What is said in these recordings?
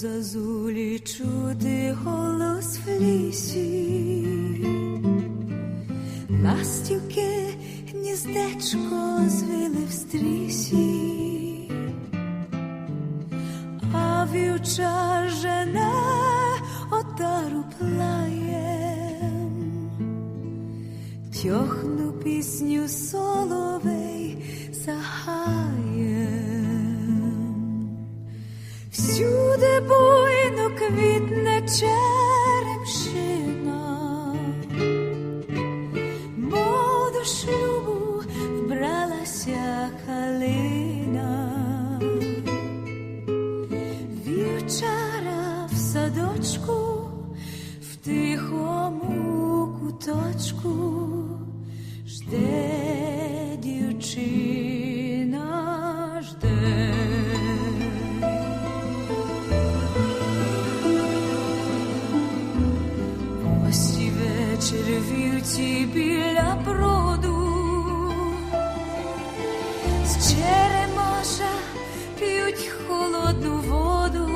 Зазулі чути голос в лісі, ластівки гніздечко звили в стрісі, а вівчар жене отару плаєм, тьохну пісню соловей загаєм. Квітне черемшина, мов до шлюбу вбралася калина, вівчара в садочку, в тихому куточку. Жде дівчина, вівці біля проду, з черемоша п'ють холодну воду,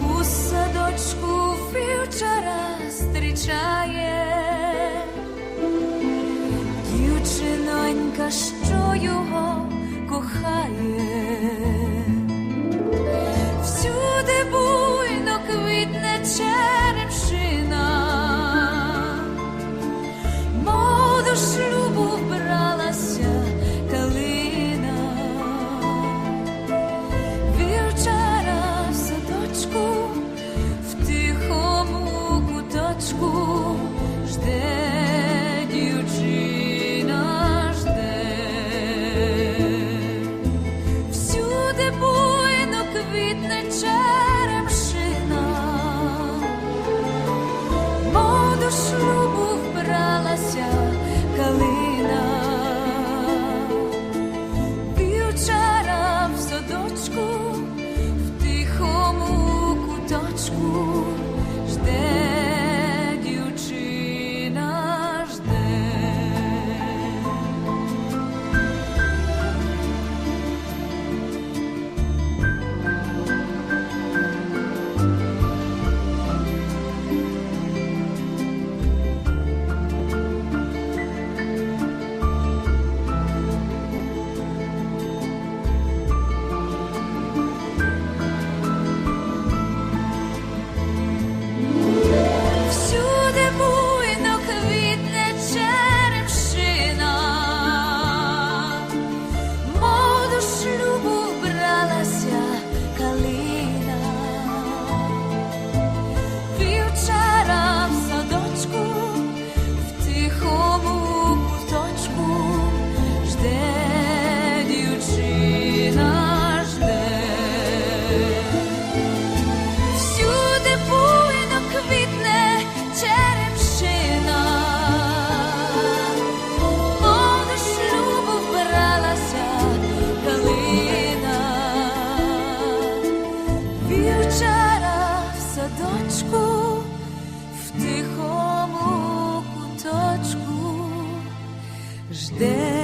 у садочку вівчара зустрічає. Дівчинонька, що його кохає. with the жде дівчина,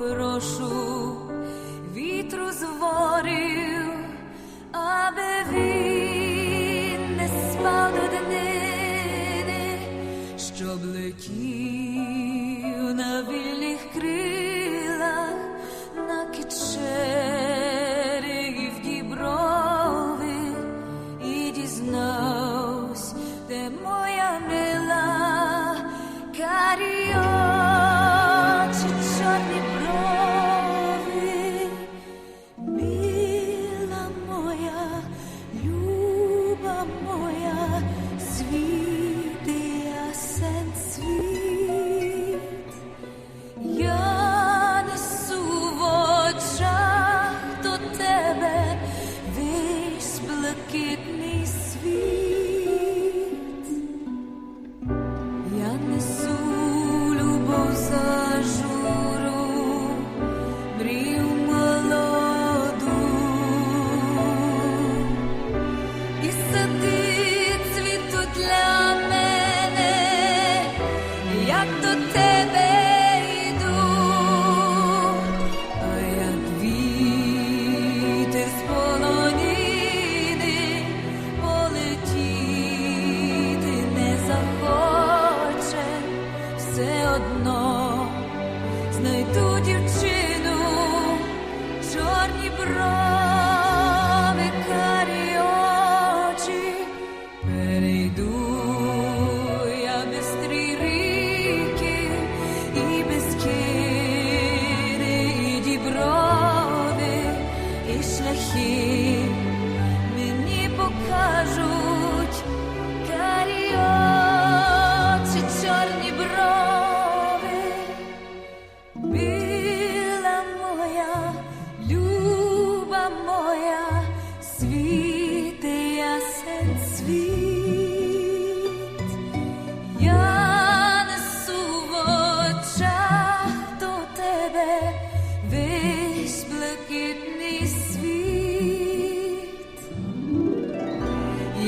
попрошу від вітру зворів, аби він не спав до днини, щоб летів на вільних крилах, на кичері в і дізнавсь, де моя мила карі Dream.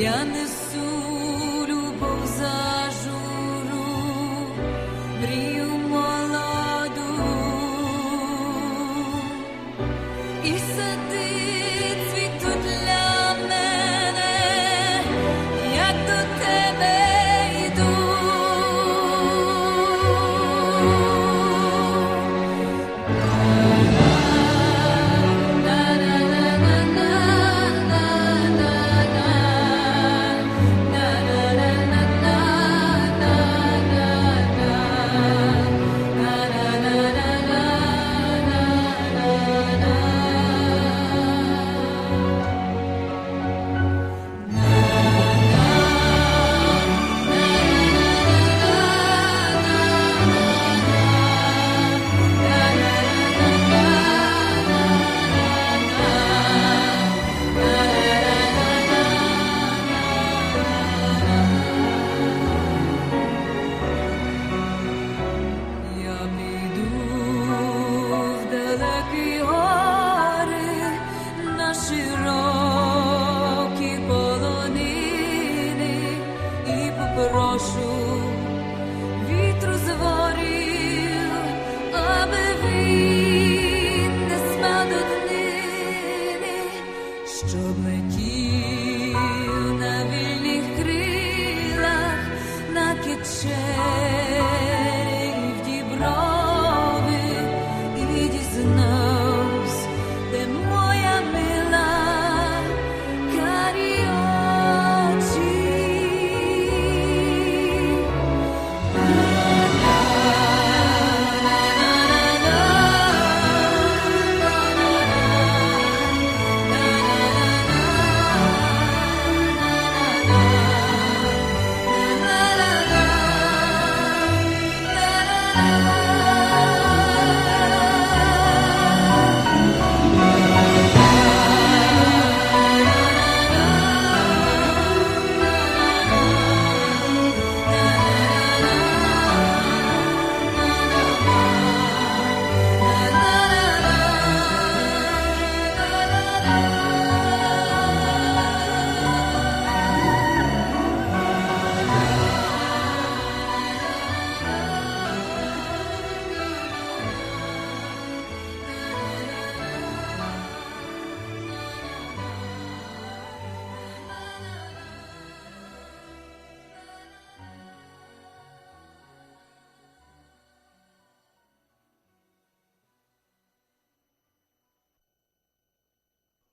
yanısın true.